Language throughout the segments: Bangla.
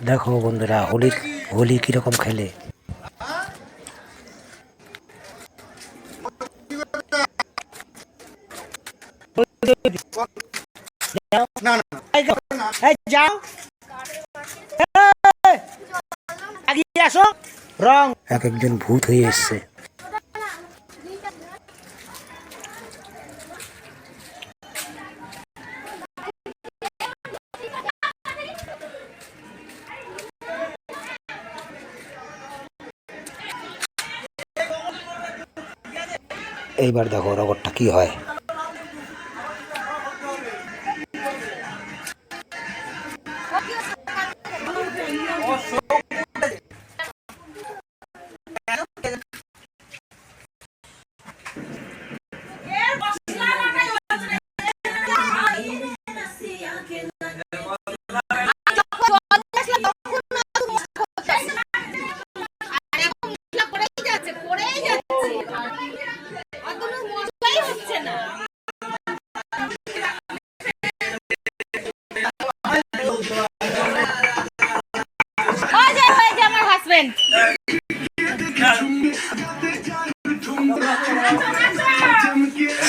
দেখো বন্ধুরা হোলি হোলি কীরকম খেলে? যাও। এক একজন ভূত হয়ে এসছে। এইবার দেখো রগরটা কি হয়।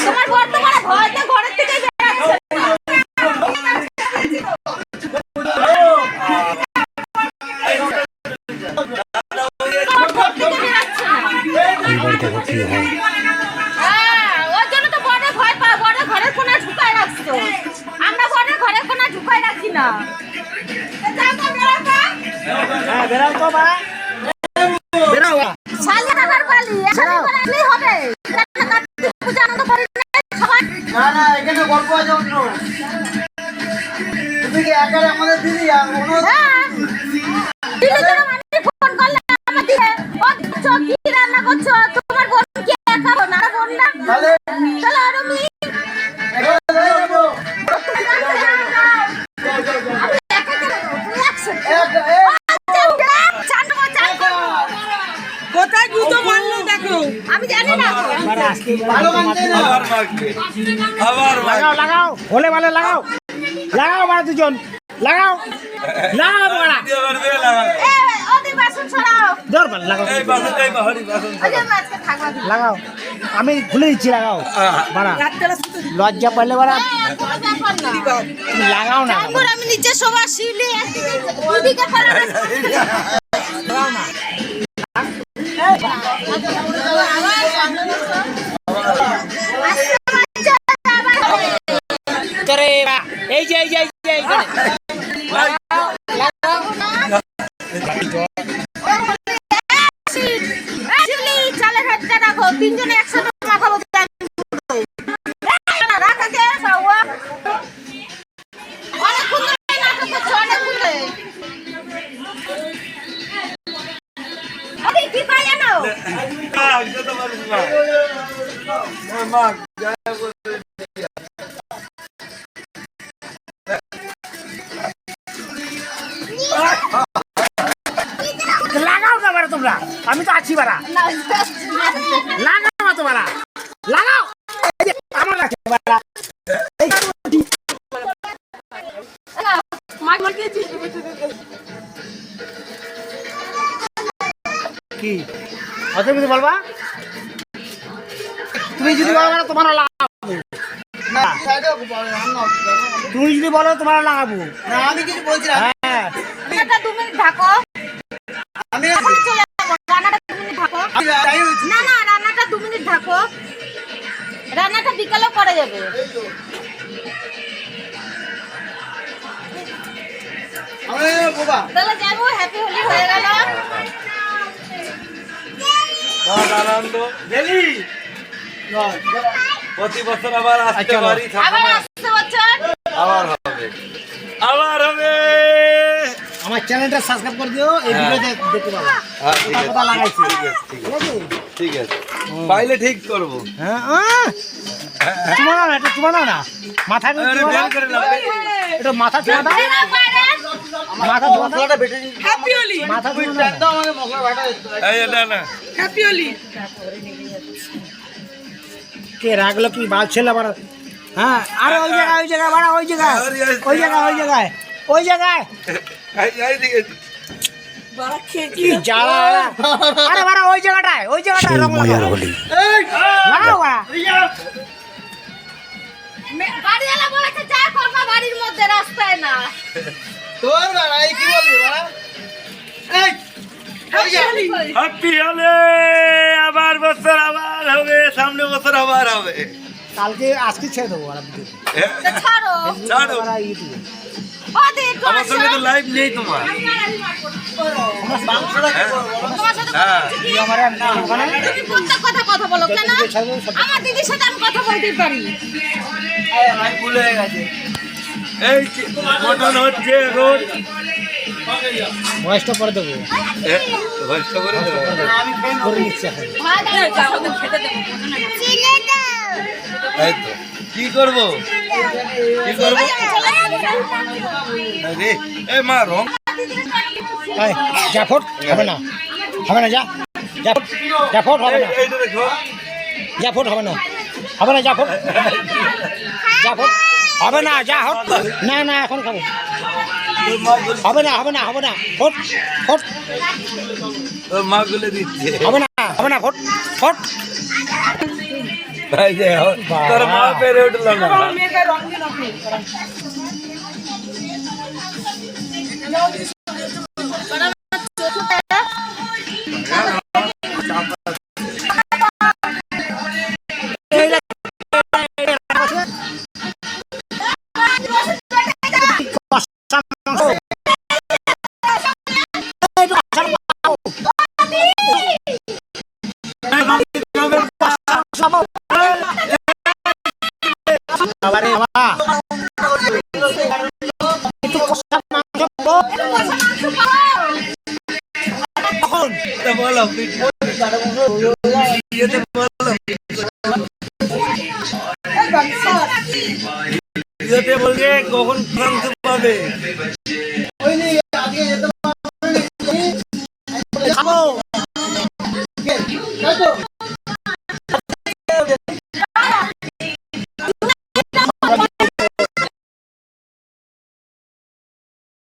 তোমার বর তোমার ভয়তে ঘরের থেকে ঘর হয় রাখছো আমরা ঘরের কোণে ঢুকায় রাখি না যাও তো। হ্যাঁ মা বেরাও শালি হবে। গল্প আছে অন্য তুমি কি একারে আমাদের দিদি হ্যাঁ। ফোন করলে আমার দিকে, ও কি রান্না করছ? আমি জানি না ভালো মানছে না লাগাও লাগাও হলে ভালে লাগাও লাগাও মারা দুজন লাগাও লাগাও লাগাও আমি খুলে দিচ্ছি লাগাও লজ্জা পাইলে হ্যাঁ, লাগাও না আমি নিচে সবার শিউলি লাগাও না যে এই যে এই যে তিনজনে একসাথে মাখাবো রাখাকে বাবা লাগাও না বারা তোমরা। আমি তো আছি বারা লাগাও না তোমরা লাগাও। আমার কি? কিছু বলবা তুমি যদি বলো না তোমার লাগাবো না। তুমি যদি বলো তোমার লাগাবো। না আমি কিছু বলছি না। হ্যাঁ। রান্নাটা দু মিনিট ঢাকো। আমি চলে যাব রান্নাটা দু মিনিট ঢাকো। আমি তাই হয়েছি। না না রান্নাটা দু মিনিট ঢাকো। রান্নাটা বিকালেও করা যাবে। তাহলে যাব হ্যাপি হোলি হয়ে গেল। আনন্দ প্রতি বছর আবার আসতে পারি আবার হবে। আবার হবে। আমার চ্যানেলটা সাবস্ক্রাইব করে দিও এই হ্যাঁ। ভিডিও দেখতে পাবো। হ্যাঁ, ঠিক আছে, কথা লাগাইছি। ঠিক আছে, ঠিক ঠিক আছে, আছে ঠিক আছে। পাইলে ঠিক করব। হ্যাঁ নাও না এটা নাও না। মাথা আরে বের দাও। করে নাও এটা মাথা মাথা দাও বেটে হ্যাপি হোলি মাথা চুমা দাও আমাকে মশলা বাটা এই না না। হ্যাপি হোলি কে রাখল কি? বাল ছেলে আবার হ্যাঁ আরে ওই জায়গায় ওই জায়গায় বাড়া ওই জায়গায় ওই জায়গায় ওই জায়গায় ওই জায়গায়। কি জ্বালা আরে বাড়া ওই জায়গাটায় ওই জায়গাটায় রং লাগাও। লাগাও বাড়া। বাড়িওয়ালা বলেছে যা করবা বাড়ির মধ্যে রাস্তায় না। তোর বাড়া এই কি বলবি বাড়া? এই হ্যাপি হলে আবার বছর আবার হবে সামনে বছর আবার হবে। কালকে আজকে ছেড়ে দেবো হ্যাঁ? ছাড়ো। ছাড়ো। ইউটিউবে। আমার সঙ্গে তো লাইভ নেই তোমার। মাংসটা কি করব বলো? তোমার সাথে। কথা বলছি কি? তুই আমার ওখানে তুমি প্রত্যেক কথা কথা বলো কেন? তোকে ছাড়বো সব। আমার দিদির সাথে আমি কথা বলতে পারি। ভাই ভুল গেছে। এই মটন হচ্ছে এখন বয়সটা করে দেবো। করে নিচ্ছি কি করব? কি করব? এ মা রং। হবে না। হবে না যা। যা ফোট যা ফোট হবে না। এইটা দেখো। যা ফোট হবে না। হবে না যা ফোট। যা হবে না যা হট না না এখন খাব। হবে না হবে না হবে না ফোট ফোট মা গুলে দিচ্ছে হবে না হবে না ফোট ফোট এই যে, তোর মা পেরে উঠল না। মারলাম ইয়েতে মারলাম ইয়েতে বলছে কখন ফ্রান্স পাবে